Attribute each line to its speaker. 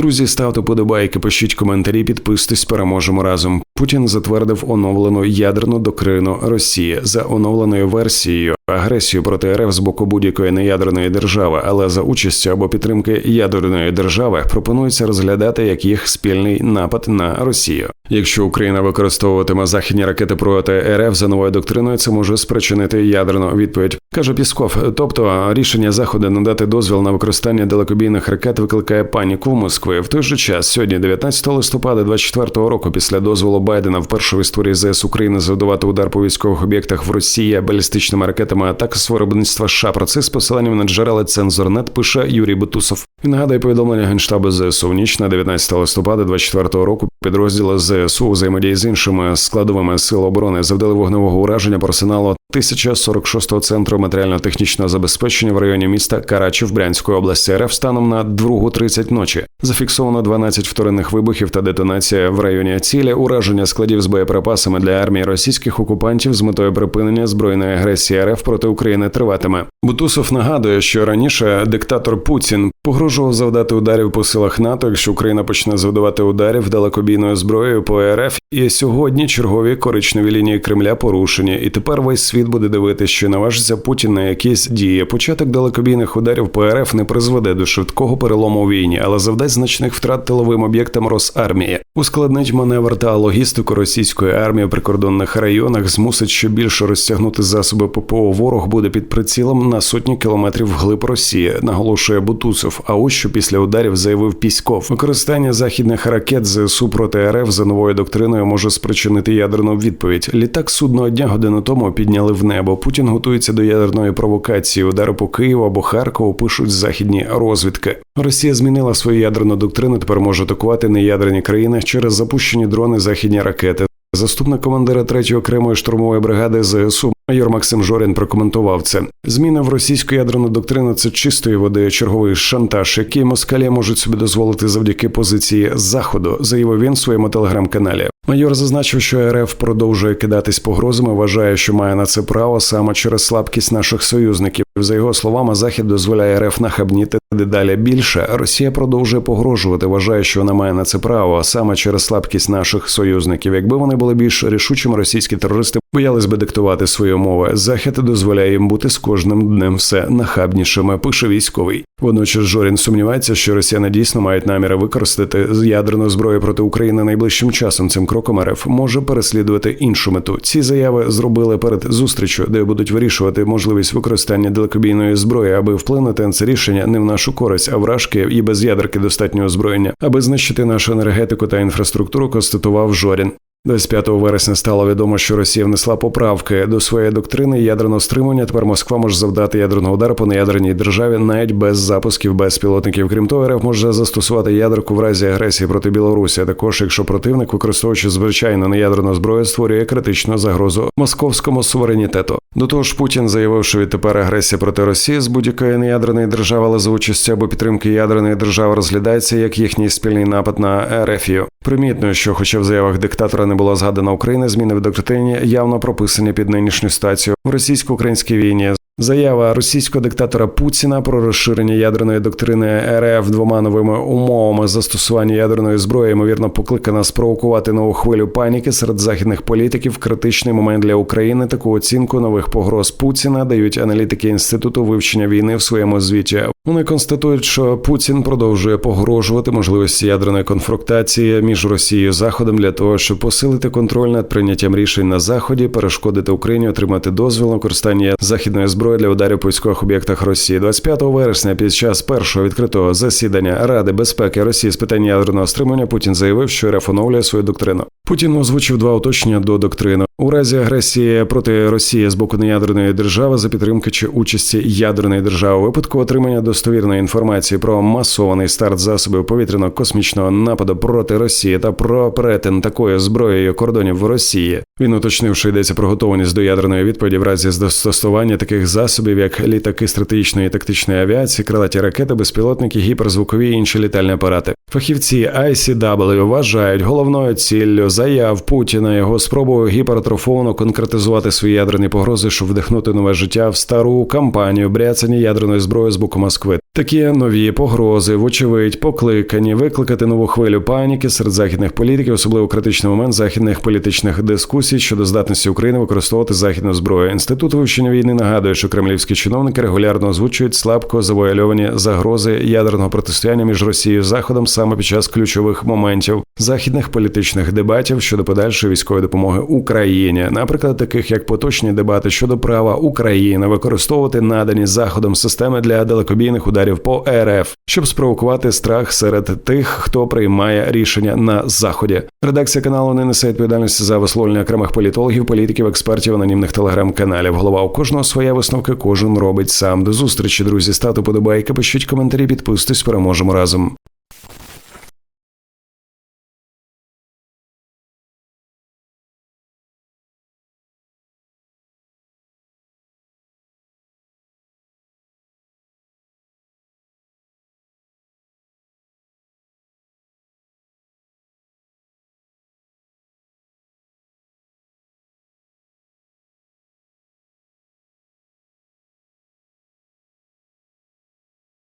Speaker 1: Друзі, ставте подобайки, пишіть коментарі, підписуйтесь, переможемо разом. Путін затвердив оновлену ядерну доктрину Росії за оновленою версією агресію проти РФ з боку будь-якої неядерної держави, але за участю або підтримки ядерної держави пропонується розглядати як їх спільний напад на Росію. Якщо Україна використовуватиме західні ракети проти РФ за новою доктриною, це може спричинити ядерну відповідь, каже Пісков. Тобто рішення заходу надати дозвіл на використання далекобійних ракет викликає паніку в Москві. В той же час сьогодні, 19 листопада 24 року, після дозволу Байдена вперше в історії ЗС України завдавати удар по військових об'єктах в Росії балістичними ракетами атак з виробництва США. Про це з посиланням на джерела цензорнет пише Юрій Бутусов. Він нагадує повідомлення генштабу ЗСУ ніч на 19 листопада 24 року. Підрозділи ЗСУ взаємодії з іншими складовими сил оборони завдали вогневого ураження по арсеналу 1046-го центру матеріально-технічного забезпечення в районі міста Карачів Брянської області РФ станом на 2.30 ночі. Зафіксовано 12 вторинних вибухів та детонація в районі цілі, ураження складів з боєприпасами для армії російських окупантів з метою припинення збройної агресії РФ проти України триватиме. Бутусов нагадує, що раніше диктатор Путін погрожував завдати ударів по силах НАТО, якщо Україна почне завдавати ударів далекобійною зброєю по РФ. І сьогодні чергові коричневі лінії Кремля порушені, і тепер весь світ буде дивитися, що наважиться Путін на якісь дії. Початок далекобійних ударів по РФ не призведе до швидкого перелому у війні, але завдасть значних втрат тиловим об'єктам Росармії, ускладнить маневр та логістику російської армії в прикордонних районах, змусить ще більше розтягнути засоби ППО. Ворог буде під прицілом на сотні кілометрів вглиб Росії, наголошує Бутусов. А ось що після ударів заявив Піськов. Використання західних ракет ЗСУ проти РФ за новою доктриною може спричинити ядерну відповідь. Літак судного дня годину тому підняли в небо. Путін готується до ядерної провокації. Удари по Києву або Харкову пишуть західні розвідки. Росія змінила свою ядерну доктрину. Тепер може атакувати неядерні країни через запущені дрони західні ракети. Заступник командира 3-ї окремої штурмової бригади ЗСУ майор Максим Жорін прокоментував це. Зміна в російську ядерну доктрину це чистої води черговий шантаж, який москалі можуть собі дозволити завдяки позиції заходу, заявив він в своєму телеграм-каналі. Майор зазначив, що РФ продовжує кидатись погрозами. Вважає, що має на це право саме через слабкість наших союзників. За його словами, захід дозволяє РФ нахабніти дедалі більше. Росія продовжує погрожувати. Вважає, що вона має на це право саме через слабкість наших союзників. Якби вони були більш рішучими, російські терористи боялись би диктувати свої умови. Захід дозволяє їм бути з кожним днем все нахабнішими. Пише військовий. Водночас Жорін сумнівається, що росіяни дійсно мають наміри використати ядерну зброю проти України найближчим часом. Цим кроком РФ може переслідувати іншу мету. Ці заяви зробили перед зустрічю, де будуть вирішувати можливість використання далекобійної зброї, аби вплинути це рішення не в нашу користь, а вражки і без ядерки достатнього озброєння, аби знищити нашу енергетику та інфраструктуру. Констатував Жорін. 25 вересня стало відомо, що Росія внесла поправки до своєї доктрини ядерного стримування. Тепер Москва може завдати ядерного удару по неядерній державі навіть без запусків безпілотників. Крім того, РФ може застосувати ядерку в разі агресії проти Білорусі. а Також якщо противник, використовуючи звичайно неядерну зброю, створює критичну загрозу московському суверенітету. До того ж, Путін заявив, що відтепер агресія проти Росії з будь-якої неядерної держави, але за участю або підтримки ядерної держави розглядається як їхній спільний напад на РФію. Примітно, що, хоча в заявах диктатора не була згадана Україна, зміни в доктрині явно прописані під нинішню ситуацію в російсько-українській війні. Заява російського диктатора Путіна про розширення ядерної доктрини РФ двома новими умовами застосування ядерної зброї ймовірно покликана спровокувати нову хвилю паніки серед західних політиків. Критичний момент для України таку оцінку нових погроз Путіна дають аналітики інституту вивчення війни в своєму звіті. Вони констатують, що Путін продовжує погрожувати можливості ядерної конфронтації між Росією і Заходом для того, щоб посилити контроль над прийняттям рішень на заході, перешкодити Україні отримати дозвіл на використання західної зброї для ударів по військових об'єктах Росії. 25 вересня, під час першого відкритого засідання Ради безпеки Росії з питань ядерного стримування Путін заявив, що РФ оновлює свою доктрину. Путін озвучив два уточнення до доктрини у разі агресії проти Росії з боку неядерної держави за підтримки чи участі ядерної держави у випадку отримання достовірної інформації про масований старт засобів повітряно-космічного нападу проти Росії та про перетин такою зброєю кордонів в Росії. Він уточнив, що йдеться про готовність до ядерної відповіді в разі застосування таких засобів, як літаки стратегічної і тактичної авіації, крилаті ракети, безпілотники, гіперзвукові і інші літальні апарати. Фахівці ICW вважають головною ціллю заяв Путіна його спробою гіпертрофовано конкретизувати свої ядерні погрози, щоб вдихнути нове життя в стару кампанію бряцання ядерної зброї з боку Москви. Такі нові погрози, вочевидь, покликані викликати нову хвилю паніки серед західних політиків, особливо критичний момент західних політичних дискусій щодо здатності України використовувати західну зброю. Інститут вивчення війни нагадує, що кремлівські чиновники регулярно озвучують слабко завуальовані загрози ядерного протистояння між Росією і Заходом саме під час ключових моментів західних політичних дебатів щодо подальшої військової допомоги Україні, наприклад, таких як поточні дебати щодо права України використовувати надані заходом системи для далекобійних ударів по РФ, щоб спровокувати страх серед тих, хто приймає рішення на заході. Редакція каналу не несе відповідальності за висловлення окремих політологів, політиків, експертів, анонімних телеграм-каналів. Голова у кожного своя висновка, кожен робить сам. До зустрічі, друзі. Стату подобайки, пишіть коментарі, підписуйтесь, переможемо разом.